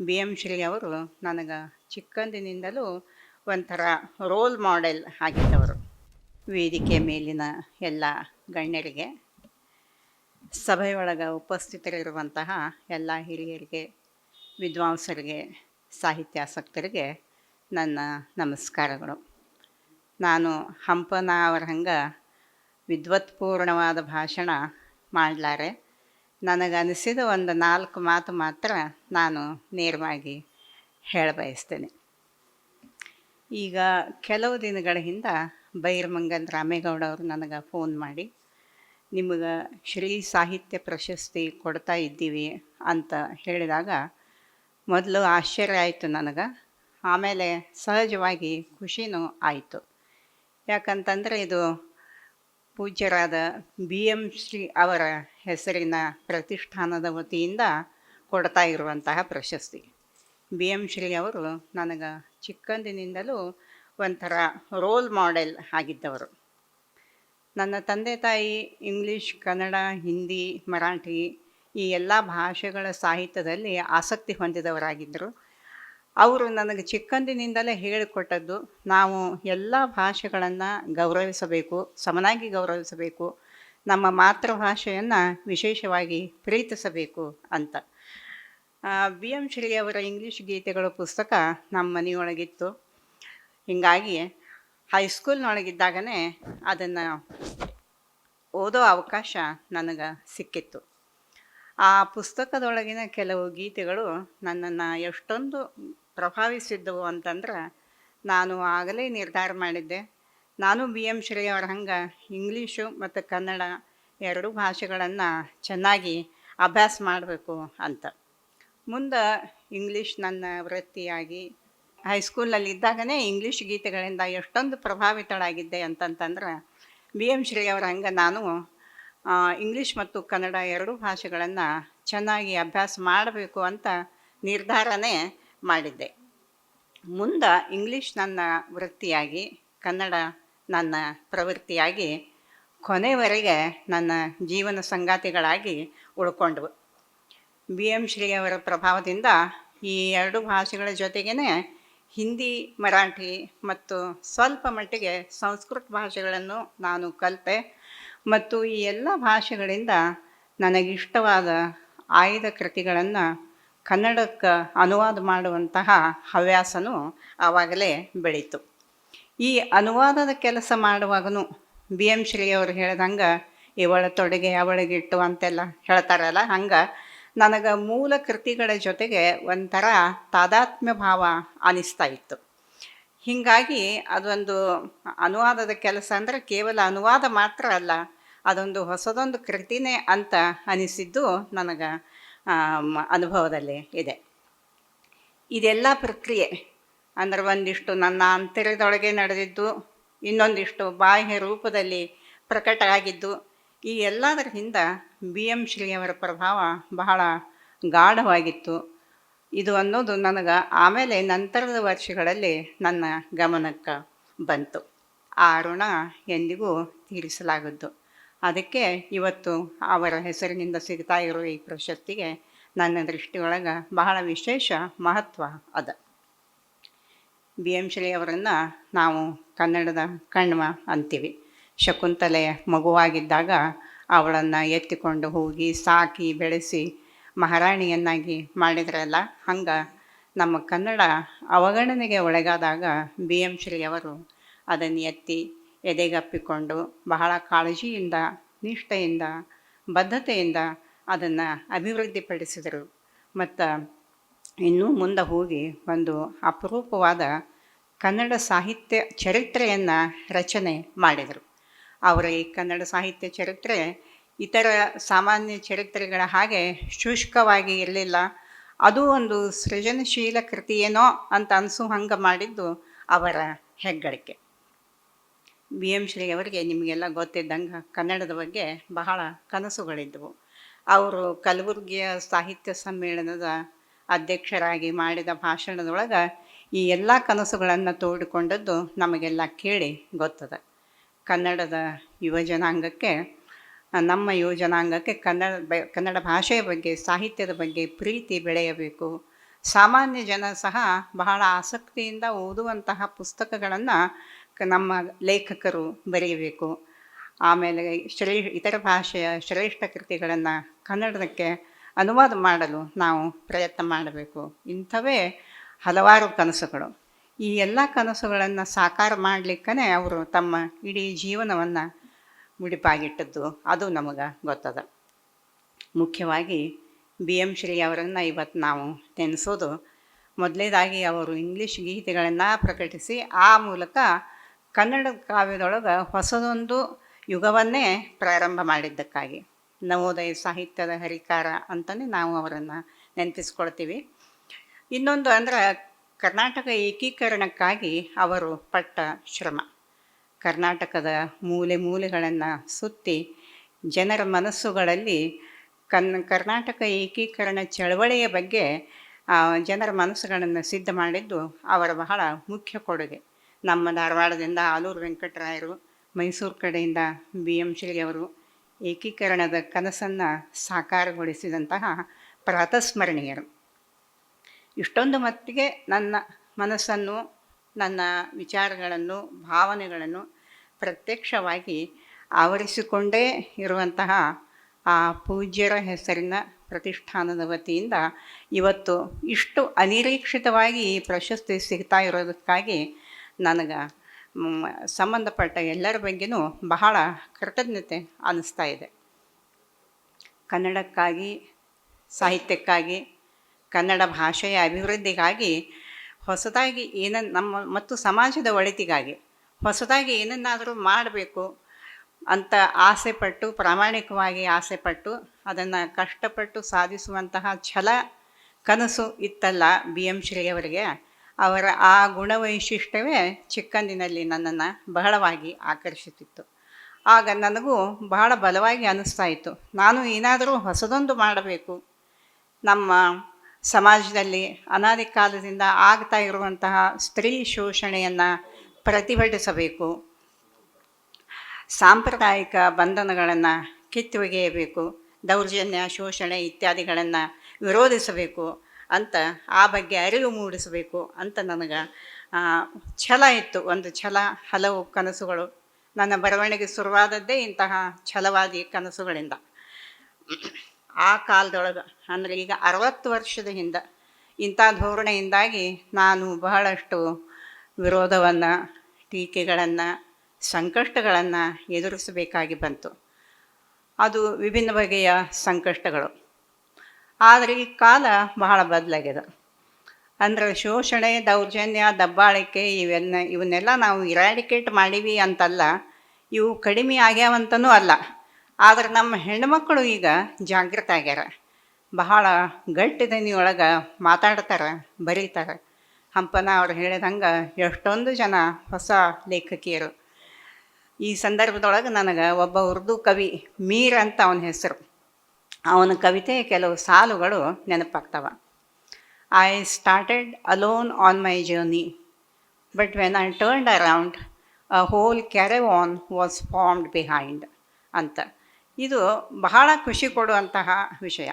B M Shri ಅವರು ನನಗೆ ಚಿಕ್ಕಂದಿನಿಂದಲೂ ಒಂಥರ ರೋಲ್ ಮಾಡೆಲ್ ಆಗಿದ್ದವರು. ವೇದಿಕೆ ಮೇಲಿನ ಎಲ್ಲ ಗಣ್ಯರಿಗೆ ಸಭೆಯೊಳಗೆ ಉಪಸ್ಥಿತರಿರುವಂತಹ ಎಲ್ಲ ಹಿರಿಯರಿಗೆ, ವಿದ್ವಾಂಸರಿಗೆ, ಸಾಹಿತ್ಯಾಸಕ್ತರಿಗೆ ನನ್ನ ನಮಸ್ಕಾರಗಳು. ನಾನು ಹಂಪನ ಅವರ ಹಂಗೆ ವಿದ್ವತ್ಪೂರ್ಣವಾದ ಭಾಷಣ ಮಾಡಲಾರೆ. ನನಗನಿಸಿದ ಒಂದು ನಾಲ್ಕು ಮಾತು ಮಾತ್ರ ನಾನು ನೇರವಾಗಿ ಹೇಳಬಯಸ್ತೇನೆ ಈಗ ಕೆಲವು ದಿನಗಳ ಹಿಂದೆ ಬೈರ್ಮಂಗನ್ ರಾಮೇಗೌಡ ಅವರು ನನಗೆ ಫೋನ್ ಮಾಡಿ, ನಿಮಗೆ ಶ್ರೀ ಸಾಹಿತ್ಯ ಪ್ರಶಸ್ತಿ ಕೊಡ್ತಾ ಇದ್ದೀವಿ ಅಂತ ಹೇಳಿದಾಗ ಮೊದಲು ಆಶ್ಚರ್ಯ ಆಯಿತು ನನಗೆ. ಆಮೇಲೆ ಸಹಜವಾಗಿ ಖುಷಿನೂ ಆಯಿತು. ಯಾಕಂತಂದರೆ ಇದು ಪೂಜ್ಯರಾದ ಬಿ ಎಂ ಶ್ರೀ ಅವರ ಹೆಸರಿನ ಪ್ರತಿಷ್ಠಾನದ ವತಿಯಿಂದ ಕೊಡ್ತಾ ಇರುವಂತಹ ಪ್ರಶಸ್ತಿ. ಬಿ ಎಂ ಶ್ರೀ ಅವರು ನನಗೆ ಚಿಕ್ಕಂದಿನಿಂದಲೂ ಒಂಥರ ರೋಲ್ ಮಾಡೆಲ್ ಆಗಿದ್ದವರು. ನನ್ನ ತಂದೆ ತಾಯಿ ಇಂಗ್ಲೀಷ್, ಕನ್ನಡ, ಹಿಂದಿ, ಮರಾಠಿ ಈ ಎಲ್ಲ ಭಾಷೆಗಳ ಸಾಹಿತ್ಯದಲ್ಲಿ ಆಸಕ್ತಿ ಹೊಂದಿದವರಾಗಿದ್ದರು. ಅವರು ನನಗೆ ಚಿಕ್ಕಂದಿನಿಂದಲೇ ಹೇಳಿಕೊಟ್ಟದ್ದು, ನಾವು ಎಲ್ಲ ಭಾಷೆಗಳನ್ನು ಗೌರವಿಸಬೇಕು, ಸಮನಾಗಿ ಗೌರವಿಸಬೇಕು ನಮ್ಮ ಮಾತೃಭಾಷೆಯನ್ನು ವಿಶೇಷವಾಗಿ ಪ್ರೀತಿಸಬೇಕು ಅಂತ. ಬಿ. ಎಂ. ಶ್ರೀ ಅವರ ಇಂಗ್ಲೀಷ್ ಗೀತೆಗಳ ಪುಸ್ತಕ ನಮ್ಮ ಮನೆಯೊಳಗಿತ್ತು. ಹೀಗಾಗಿ ಹೈಸ್ಕೂಲ್ನೊಳಗಿದ್ದಾಗನೇ ಅದನ್ನು ಓದೋ ಅವಕಾಶ ನನಗೆ ಸಿಕ್ಕಿತ್ತು. ಆ ಪುಸ್ತಕದೊಳಗಿನ ಕೆಲವು ಗೀತೆಗಳು ನನ್ನನ್ನು ಎಷ್ಟೊಂದು ಪ್ರಭಾವಿಸಿದ್ದವು ಅಂತಂದ್ರೆ ನಾನು ಆಗಲೇ ನಿರ್ಧಾರ ಮಾಡಿದ್ದೆ. ನಾನು ಬಿ ಎಂ ಶ್ರೀ ಅವ್ರ ಹಂಗೆ ಇಂಗ್ಲೀಷು ಮತ್ತು ಕನ್ನಡ ಎರಡೂ ಭಾಷೆಗಳನ್ನು ಚೆನ್ನಾಗಿ ಅಭ್ಯಾಸ ಮಾಡಬೇಕು ಅಂತ. ಮುಂದೆ ಇಂಗ್ಲೀಷ್ ನನ್ನ ವೃತ್ತಿಯಾಗಿ ಹೈಸ್ಕೂಲಲ್ಲಿ ಇದ್ದಾಗನೇ ಇಂಗ್ಲೀಷ್ ಗೀತೆಗಳಿಂದ ಎಷ್ಟೊಂದು ಪ್ರಭಾವಿತಳಾಗಿದ್ದೆ ಅಂತಂತಂದ್ರೆ, ಬಿ ಎಂ ಶ್ರೀ ಅವ್ರ ಹಂಗೆ ನಾನು ಇಂಗ್ಲೀಷ್ ಮತ್ತು ಕನ್ನಡ ಎರಡೂ ಭಾಷೆಗಳನ್ನು ಚೆನ್ನಾಗಿ ಅಭ್ಯಾಸ ಮಾಡಬೇಕು ಅಂತ ನಿರ್ಧಾರನೇ ಮಾಡಿದ್ದೆ. ಮುಂದೆ ಇಂಗ್ಲೀಷ್ ನನ್ನ ವೃತ್ತಿಯಾಗಿ, ಕನ್ನಡ ನನ್ನ ಪ್ರವೃತ್ತಿಯಾಗಿ ಕೊನೆವರೆಗೆ ನನ್ನ ಜೀವನ ಸಂಗಾತಿಗಳಾಗಿ ಉಳ್ಕೊಂಡವು. ಬಿ ಎಂ ಶ್ರೀ ಅವರ ಪ್ರಭಾವದಿಂದ ಈ ಎರಡು ಭಾಷೆಗಳ ಜೊತೆಗೇ ಹಿಂದಿ, ಮರಾಠಿ ಮತ್ತು ಸ್ವಲ್ಪ ಮಟ್ಟಿಗೆ ಸಂಸ್ಕೃತ ಭಾಷೆಗಳನ್ನು ನಾನು ಕಲಿತೆ ಮತ್ತು ಈ ಎಲ್ಲ ಭಾಷೆಗಳಿಂದ ನನಗಿಷ್ಟವಾದ ಆಯ್ದ ಕೃತಿಗಳನ್ನು ಕನ್ನಡಕ್ಕೆ ಅನುವಾದ ಮಾಡುವಂತಹ ಹವ್ಯಾಸನೂ ಆವಾಗಲೇ ಬೆಳೀತು. ಈ ಅನುವಾದದ ಕೆಲಸ ಮಾಡುವಾಗನು ಬಿ ಎಂ ಶ್ರೀ ಅವರು ಹೇಳ್ದಂಗೆ ಇವಳ ತೊಡುಗೆ, ಅವಳಿಗಿಟ್ಟು ಅಂತೆಲ್ಲ ಹೇಳ್ತಾರಲ್ಲ, ಹಂಗೆ ನನಗೆ ಮೂಲ ಕೃತಿಗಳ ಜೊತೆಗೆ ಒಂಥರ ತಾದಾತ್ಮ್ಯ ಭಾವ ಅನಿಸ್ತಾ ಇತ್ತು. ಹೀಗಾಗಿ ಅದೊಂದು ಅನುವಾದದ ಕೆಲಸ ಅಂದರೆ ಕೇವಲ ಅನುವಾದ ಮಾತ್ರ ಅಲ್ಲ, ಅದೊಂದು ಹೊಸದೊಂದು ಕೃತಿನೇ ಅಂತ ಅನಿಸಿದ್ದು ನನಗೆ ಅನುಭವದಲ್ಲಿ ಇದೆ. ಇದೆಲ್ಲ ಪ್ರಕ್ರಿಯೆ ಅಂದರೆ ಒಂದಿಷ್ಟು ನನ್ನ ಅಂತರ್ಯದೊಳಗೆ ನಡೆದಿದ್ದು, ಇನ್ನೊಂದಿಷ್ಟು ಬಾಹ್ಯ ರೂಪದಲ್ಲಿ ಪ್ರಕಟ ಆಗಿದ್ದು ಈ ಎಲ್ಲದರ ಹಿಂದ ಬಿ ಎಂ ಶ್ರೀಯವರ ಪ್ರಭಾವ ಬಹಳ ಗಾಢವಾಗಿತ್ತು. ಇದು ಅನ್ನೋದು ನನಗೆ ಆಮೇಲೆ ನಂತರದ ವರ್ಷಗಳಲ್ಲಿ ನನ್ನ ಗಮನಕ್ಕೆ ಬಂತು. ಆ ಋಣ ಎಂದಿಗೂ ತೀರಿಸಲಾಗದ್ದು. ಅದಕ್ಕೆ ಇವತ್ತು ಅವರ ಹೆಸರಿನಿಂದ ಸಿಗ್ತಾ ಇರೋ ಈ ಪ್ರಶಸ್ತಿಗೆ ನನ್ನ ದೃಷ್ಟಿಯೊಳಗೆ ಬಹಳ ವಿಶೇಷ ಮಹತ್ವ ಅದ. ಬಿ ಎಂ ಶ್ರೀ ಅವರನ್ನು ನಾವು ಕನ್ನಡದ ಕಣ್ಮ ಅಂತೀವಿ. ಶಕುಂತಲೆ ಮಗುವಾಗಿದ್ದಾಗ ಅವಳನ್ನು ಎತ್ತಿಕೊಂಡು ಹೋಗಿ ಸಾಕಿ ಬೆಳೆಸಿ ಮಹಾರಾಣಿಯನ್ನಾಗಿ ಮಾಡಿದ್ರಲ್ಲ, ಹಂಗೆ ನಮ್ಮ ಕನ್ನಡ ಅವಗಣನೆಗೆ ಒಳಗಾದಾಗ ಬಿ ಎಂ ಶ್ರೀ ಅವರು ಅದನ್ನು ಎತ್ತಿ ಎದೆಗಪ್ಪಿಕೊಂಡು ಬಹಳ ಕಾಳಜಿಯಿಂದ, ನಿಷ್ಠೆಯಿಂದ, ಬದ್ಧತೆಯಿಂದ ಅದನ್ನು ಅಭಿವೃದ್ಧಿಪಡಿಸಿದರು. ಮತ್ತು ಇನ್ನೂ ಮುಂದೆ ಹೋಗಿ ಒಂದು ಅಪರೂಪವಾದ ಕನ್ನಡ ಸಾಹಿತ್ಯ ಚರಿತ್ರೆಯನ್ನು ರಚನೆ ಮಾಡಿದರು. ಅವರ ಈ ಕನ್ನಡ ಸಾಹಿತ್ಯ ಚರಿತ್ರೆ ಇತರ ಸಾಮಾನ್ಯ ಚರಿತ್ರೆಗಳ ಹಾಗೆ ಶುಷ್ಕವಾಗಿ ಇರಲಿಲ್ಲ. ಅದು ಒಂದು ಸೃಜನಶೀಲ ಕೃತಿಯೇನೋ ಅಂತ ಅನಿಸು ಹಂಗೆ ಮಾಡಿದ್ದು ಅವರ ಹೆಗ್ಗಳಿಕೆ. ಬಿ ಎಂ ಶ್ರೀ ಅವರಿಗೆ ನಿಮಗೆಲ್ಲ ಗೊತ್ತಿದ್ದಂಗೆ ಕನ್ನಡದ ಬಗ್ಗೆ ಬಹಳ ಕನಸುಗಳಿದ್ದವು. ಅವರು ಕಲಬುರ್ಗಿಯ ಸಾಹಿತ್ಯ ಸಮ್ಮೇಳನದ ಅಧ್ಯಕ್ಷರಾಗಿ ಮಾಡಿದ ಭಾಷಣದೊಳಗೆ ಈ ಎಲ್ಲ ಕನಸುಗಳನ್ನು ತೋಡಿಕೊಂಡದ್ದು ನಮಗೆಲ್ಲ ಕೇಳಿ ಗೊತ್ತದ. ಕನ್ನಡದ ಯುವ ಜನಾಂಗಕ್ಕೆ, ನಮ್ಮ ಯುವಜನಾಂಗಕ್ಕೆ ಕನ್ನಡ ಬ, ಕನ್ನಡ ಭಾಷೆಯ ಬಗ್ಗೆ, ಸಾಹಿತ್ಯದ ಬಗ್ಗೆ ಪ್ರೀತಿ ಬೆಳೆಯಬೇಕು. ಸಾಮಾನ್ಯ ಜನ ಸಹ ಬಹಳ ಆಸಕ್ತಿಯಿಂದ ಓದುವಂತಹ ಪುಸ್ತಕಗಳನ್ನು ನಮ್ಮ ಲೇಖಕರು ಬರೆಯಬೇಕು. ಆಮೇಲೆ ಶ್ರೇ ಇತರ ಭಾಷೆಯ ಶ್ರೇಷ್ಠ ಕೃತಿಗಳನ್ನು ಕನ್ನಡಕ್ಕೆ ಅನುವಾದ ಮಾಡಲು ನಾವು ಪ್ರಯತ್ನ ಮಾಡಬೇಕು. ಇಂಥವೇ ಹಲವಾರು ಕನಸುಗಳು. ಈ ಎಲ್ಲ ಕನಸುಗಳನ್ನು ಸಾಕಾರ ಮಾಡಲಿಕ್ಕೇ ಅವರು ತಮ್ಮ ಇಡೀ ಜೀವನವನ್ನು ಮುಡಿಪಾಗಿಟ್ಟದ್ದು. ಅದು ನಮಗೆ ಗೊತ್ತದ. ಮುಖ್ಯವಾಗಿ ಬಿ ಎಂ ಶ್ರೀ ಅವರನ್ನು ಇವತ್ತು ನಾವು ನೆನೆಸೋದು. ಮೊದಲೇದಾಗಿ ಅವರು ಇಂಗ್ಲೀಷ್ ಗೀತೆಗಳನ್ನು ಪ್ರಕಟಿಸಿ ಆ ಮೂಲಕ ಕನ್ನಡ ಕಾವ್ಯದೊಳಗೆ ಹೊಸದೊಂದು ಯುಗವನ್ನೇ ಪ್ರಾರಂಭ ಮಾಡಿದ್ದಕ್ಕಾಗಿ. ನವೋದಯ ಸಾಹಿತ್ಯದ ಹರಿಕಾರ ಅಂತಲೇ ನಾವು ಅವರನ್ನು ನೆನಪಿಸ್ಕೊಳ್ತೀವಿ. ಇನ್ನೊಂದು ಅಂದ್ರೆ ಕರ್ನಾಟಕ ಏಕೀಕರಣಕ್ಕಾಗಿ ಅವರು ಪಟ್ಟ ಶ್ರಮ. ಕರ್ನಾಟಕದ ಮೂಲೆ ಮೂಲೆಗಳನ್ನು ಸುತ್ತಿ ಜನರ ಮನಸ್ಸುಗಳಲ್ಲಿ ಕನ್ ಕರ್ನಾಟಕ ಏಕೀಕರಣ ಚಳವಳಿಯ ಬಗ್ಗೆ ಜನರ ಮನಸ್ಸುಗಳನ್ನು ಸಿದ್ಧ ಮಾಡಿದ್ದು ಅವರ ಬಹಳ ಮುಖ್ಯ ಕೊಡುಗೆ. ನಮ್ಮ ಧಾರವಾಡದಿಂದ ಆಲೂರು ವೆಂಕಟರಾಯರು, ಮೈಸೂರು ಕಡೆಯಿಂದ ಬಿ ಎಂ ಶ್ರೀ ಅವರು ಏಕೀಕರಣದ ಕನಸನ್ನು ಸಾಕಾರಗೊಳಿಸಿದಂತಹ ಪ್ರಾತಸ್ಮರಣೀಯರು. ಇಷ್ಟೊಂದು ಮಟ್ಟಿಗೆ ನನ್ನ ಮನಸ್ಸನ್ನು, ನನ್ನ ವಿಚಾರಗಳನ್ನು, ಭಾವನೆಗಳನ್ನು ಪ್ರತ್ಯಕ್ಷವಾಗಿ ಆವರಿಸಿಕೊಂಡೇ ಇರುವಂತಹ ಆ ಪೂಜ್ಯರ ಹೆಸರಿನ ಪ್ರತಿಷ್ಠಾನದ ವತಿಯಿಂದ ಇವತ್ತು ಇಷ್ಟು ಅನಿರೀಕ್ಷಿತವಾಗಿ ಪ್ರಶಸ್ತಿ ಸಿಗ್ತಾ ಇರೋದಕ್ಕಾಗಿ ನನಗೆ ಸಂಬಂಧಪಟ್ಟ ಎಲ್ಲರ ಬಗ್ಗೆನೂ ಬಹಳ ಕೃತಜ್ಞತೆ ಅನ್ನಿಸ್ತಾ ಇದೆ. ಕನ್ನಡಕ್ಕಾಗಿ, ಸಾಹಿತ್ಯಕ್ಕಾಗಿ, ಕನ್ನಡ ಭಾಷೆಯ ಅಭಿವೃದ್ಧಿಗಾಗಿ, ಹೊಸದಾಗಿ ಏನನ್ನು ನಮ್ಮ ಮತ್ತು ಸಮಾಜದ ಒಳಿತಿಗಾಗಿ ಹೊಸದಾಗಿ ಏನನ್ನಾದರೂ ಮಾಡಬೇಕು ಅಂತ ಆಸೆಪಟ್ಟು, ಪ್ರಾಮಾಣಿಕವಾಗಿ ಆಸೆಪಟ್ಟು, ಅದನ್ನು ಕಷ್ಟಪಟ್ಟು ಸಾಧಿಸುವಂತಹ ಛಲ ಕನಸು ಇತ್ತಲ್ಲ ಬಿ ಎಂ ಶ್ರೀಯವರಿಗೆ ಅವರ ಆ ಗುಣವೈಶಿಷ್ಟ್ಯವೇ ಚಿಕ್ಕಂದಿನಲ್ಲಿ ನನ್ನನ್ನು ಬಹಳವಾಗಿ ಆಕರ್ಷಿಸಿತ್ತು. ಆಗ ನನಗೂ ಬಹಳ ಬಲವಾಗಿ ಅನ್ನಿಸ್ತಾ ಇತ್ತು. ನಾನು ಏನಾದರೂ ಹೊಸದೊಂದು ಮಾಡಬೇಕು. ನಮ್ಮ ಸಮಾಜದಲ್ಲಿ ಅನಾದಿ ಕಾಲದಿಂದ ಆಗ್ತಾ ಇರುವಂತಹ ಸ್ತ್ರೀ ಶೋಷಣೆಯನ್ನು ಪ್ರತಿಭಟಿಸಬೇಕು. ಸಾಂಪ್ರದಾಯಿಕ ಬಂಧನಗಳನ್ನು ಕಿತ್ತೊಗೆಯಬೇಕು. ದೌರ್ಜನ್ಯ, ಶೋಷಣೆ ಇತ್ಯಾದಿಗಳನ್ನು ವಿರೋಧಿಸಬೇಕು. ಅಂತ ಆ ಬಗ್ಗೆ ಅರಿವು ಮೂಡಿಸಬೇಕು ಅಂತ ನನಗೆ ಛಲ ಇತ್ತು. ಒಂದು ಛಲ, ಹಲವು ಕನಸುಗಳು. ನನ್ನ ಬರವಣಿಗೆ ಶುರುವಾದದ್ದೇ ಇಂತಹ ಛಲವಾದಿ ಕನಸುಗಳಿಂದ. ಆ ಕಾಲದೊಳಗೆ, ಅಂದರೆ ಈಗ ಅರವತ್ತು ವರ್ಷದ ಹಿಂದೆ, ಇಂಥ ಧೋರಣೆಯಿಂದಾಗಿ ನಾನು ಬಹಳಷ್ಟು ವಿರೋಧವನ್ನು, ಟೀಕೆಗಳನ್ನು, ಸಂಕಷ್ಟಗಳನ್ನು ಎದುರಿಸಬೇಕಾಗಿ ಬಂತು. ಅದು ವಿಭಿನ್ನ ಬಗೆಯ ಸಂಕಷ್ಟಗಳು. ಆದರೆ ಈ ಕಾಲ ಬಹಳ ಬದಲಾಗಿದೆ. ಅಂದರೆ ಶೋಷಣೆ, ದೌರ್ಜನ್ಯ, ದಬ್ಬಾಳಿಕೆ ಇವೆಲ್ಲ ಇವನ್ನೆಲ್ಲ ನಾವು ಇರಾಡಿಕೇಟ್ ಮಾಡೀವಿ ಅಂತಲ್ಲ, ಇವು ಕಡಿಮೆ ಆಗ್ಯಾವಂತನೂ ಅಲ್ಲ. ಆದರೆ ನಮ್ಮ ಹೆಣ್ಮಕ್ಕಳು ಈಗ ಜಾಗೃತ ಆಗ್ಯಾರ. ಬಹಳ ಗಟ್ಟಿ ದನಿಯೊಳಗೆ ಮಾತಾಡ್ತಾರೆ, ಬರೀತಾರೆ. ಹಂಪನ ಅವ್ರು ಹೇಳಿದಂಗೆ ಎಷ್ಟೊಂದು ಜನ ಹೊಸ ಲೇಖಕಿಯರು. ಈ ಸಂದರ್ಭದೊಳಗೆ ನನಗೆ ಒಬ್ಬ ಉರ್ದು ಕವಿ ಮೀರ್ ಅಂತ ಅವನ ಹೆಸರು. ಅವನ ಕವಿತೆ ಕೆಲವು ಸಾಲುಗಳು ನೆನಪಾಗ್ತವೆ. I started alone on my journey but when I turned around a whole caravan was formed behind ಅಂತ. ಇದು ಬಹಳ ಖುಷಿ ಕೊಡುವಂತಹ ವಿಷಯ.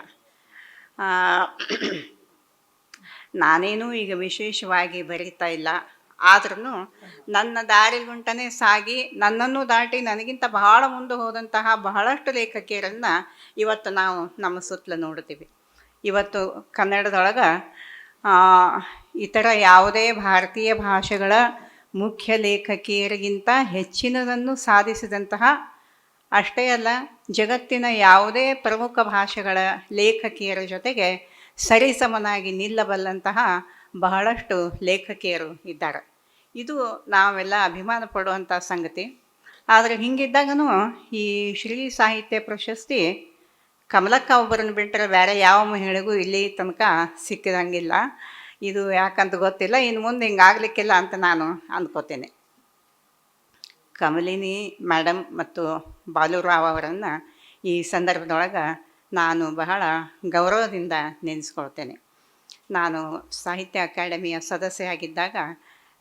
ನಾನೇನು ಈಗ ವಿಶೇಷವಾಗಿ ಬರೀತಾ ಇಲ್ಲ. ಆದ್ರೂ ನನ್ನ ದಾರಿಗುಂಟನೇ ಸಾಗಿ ನನ್ನನ್ನು ದಾಟಿ ನನಗಿಂತ ಬಹಳ ಮುಂದೆ ಹೋದಂತಹ ಬಹಳಷ್ಟು ಲೇಖಕಿಯರನ್ನು ಇವತ್ತು ನಾವು ನಮ್ಮ ಸುತ್ತಲೂ ನೋಡ್ತೀವಿ. ಇವತ್ತು ಕನ್ನಡದೊಳಗೆ ಇತರ ಯಾವುದೇ ಭಾರತೀಯ ಭಾಷೆಗಳ ಮುಖ್ಯ ಲೇಖಕಿಯರಿಗಿಂತ ಹೆಚ್ಚಿನದನ್ನು ಸಾಧಿಸಿದಂತಹ ಅಷ್ಟೇ ಅಲ್ಲ, ಜಗತ್ತಿನ ಯಾವುದೇ ಪ್ರಮುಖ ಭಾಷೆಗಳ ಲೇಖಕಿಯರ ಜೊತೆಗೆ ಸರಿಸಮನಾಗಿ ನಿಲ್ಲಬಲ್ಲಂತಹ ಬಹಳಷ್ಟು ಲೇಖಕಿಯರು ಇದ್ದಾರೆ. ಇದು ನಾವೆಲ್ಲ ಅಭಿಮಾನ ಪಡುವಂಥ ಸಂಗತಿ. ಆದರೆ ಹಿಂಗಿದ್ದಾಗೂ ಈ ಶ್ರೀ ಸಾಹಿತ್ಯ ಪ್ರಶಸ್ತಿ ಕಮಲಕ್ಕ ಒಬ್ಬರನ್ನು ಬಿಟ್ಟರೆ ಬೇರೆ ಯಾವ ಮಹಿಳೆಗೂ ಇಲ್ಲಿ ತನಕ ಸಿಕ್ಕಿದಂಗಿಲ್ಲ. ಇದು ಯಾಕಂತ ಗೊತ್ತಿಲ್ಲ. ಇನ್ನು ಮುಂದೆ ಹಿಂಗಾಗಲಿಕ್ಕಿಲ್ಲ ಅಂತ ನಾನು ಅಂದ್ಕೋತೇನೆ ಕಮಲಿನಿ ಮೇಡಮ್ ಮತ್ತು ಬಾಲುರಾವ್ ಅವರನ್ನು ಈ ಸಂದರ್ಭದೊಳಗೆ ನಾನು ಬಹಳ ಗೌರವದಿಂದ ನೆನೆಸ್ಕೊಳ್ತೇನೆ. ನಾನು ಸಾಹಿತ್ಯ ಅಕಾಡೆಮಿಯ ಸದಸ್ಯೆಯಾಗಿದ್ದಾಗ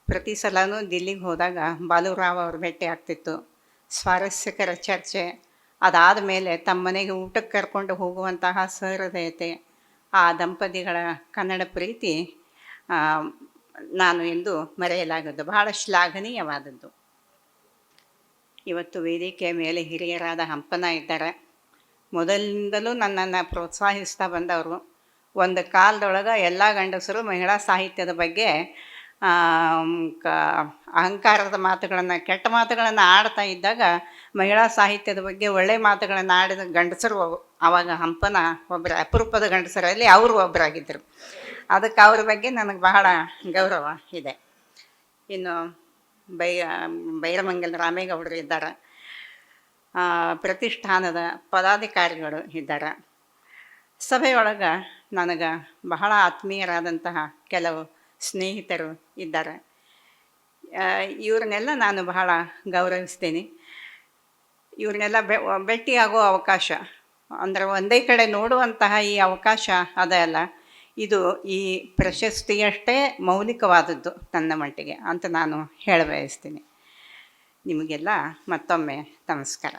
ಪ್ರತಿ ಸಲವೂ ದಿಲ್ಲಿಗೆ ಹೋದಾಗ ಬಾಲುರಾವ್ ಅವ್ರ ಭೇಟಿ ಆಗ್ತಿತ್ತು. ಸ್ವಾರಸ್ಯಕರ ಚರ್ಚೆ. ಅದಾದ ಮೇಲೆ ತಮ್ಮ ಮನೆಗೆ ಊಟಕ್ಕೆ ಕರ್ಕೊಂಡು ಹೋಗುವಂತಹ ಸಹೃದಯತೆ, ಆ ದಂಪತಿಗಳ ಕನ್ನಡ ಪ್ರೀತಿ ನಾನು ಎಂದು ಮರೆಯಲಾಗದ್ದು. ಬಹಳ ಶ್ಲಾಘನೀಯವಾದದ್ದು. ಇವತ್ತು ವೇದಿಕೆಯ ಮೇಲೆ ಹಿರಿಯರಾದ ಹಂಪನ ಇದ್ದಾರೆ. ಮೊದಲಿನಿಂದಲೂ ನನ್ನನ್ನು ಪ್ರೋತ್ಸಾಹಿಸ್ತಾ ಬಂದವರು ಒಂದು ಕಾಲದೊಳಗೆ ಎಲ್ಲ ಗಂಡಸರು ಮಹಿಳಾ ಸಾಹಿತ್ಯದ ಬಗ್ಗೆ ಕ, ಅಹಂಕಾರದ ಮಾತುಗಳನ್ನು, ಕೆಟ್ಟ ಮಾತುಗಳನ್ನು ಆಡ್ತಾ ಇದ್ದಾಗ ಮಹಿಳಾ ಸಾಹಿತ್ಯದ ಬಗ್ಗೆ ಒಳ್ಳೆಯ ಮಾತುಗಳನ್ನು ಆಡಿದ ಗಂಡಸರು ಆವಾಗ ಹಂಪನ ಒಬ್ಬರ ಅಪರೂಪದ ಗಂಡಸರಲ್ಲಿ ಅವರು ಒಬ್ಬರಾಗಿದ್ದರು ಅದಕ್ಕೆ ಅವ್ರ ಬಗ್ಗೆ ನನಗೆ ಬಹಳ ಗೌರವ ಇದೆ. ಇನ್ನು ಬೈ, ಬೈರಮಂಗಲ್ ರಾಮೇಗೌಡರು ಇದ್ದಾರೆ. ಪ್ರತಿಷ್ಠಾನದ ಪದಾಧಿಕಾರಿಗಳು ಇದ್ದಾರೆ. ಸಭೆಯೊಳಗೆ ನನಗೆ ಬಹಳ ಆತ್ಮೀಯರಾದಂತಹ ಕೆಲವು ಸ್ನೇಹಿತರು ಇದ್ದಾರೆ. ಇವ್ರನ್ನೆಲ್ಲ ನಾನು ಬಹಳ ಗೌರವಿಸ್ತೀನಿ. ಇವ್ರನ್ನೆಲ್ಲ ಬೆ, ಭೇಟಿಯಾಗೋ ಅವಕಾಶ, ಅಂದರೆ ಒಂದೇ ಕಡೆ ನೋಡುವಂತಹ ಈ ಅವಕಾಶ ಅದಲ್ಲ ಇದು ಈ ಪ್ರಶಸ್ತಿಯಷ್ಟೇ ಮೌಲಿಕವಾದದ್ದು ನನ್ನ ಮಟ್ಟಿಗೆ ಅಂತ ನಾನು ಹೇಳಬಯಸ್ತೀನಿ. ನಿಮಗೆಲ್ಲ ಮತ್ತೊಮ್ಮೆ ನಮಸ್ಕಾರ.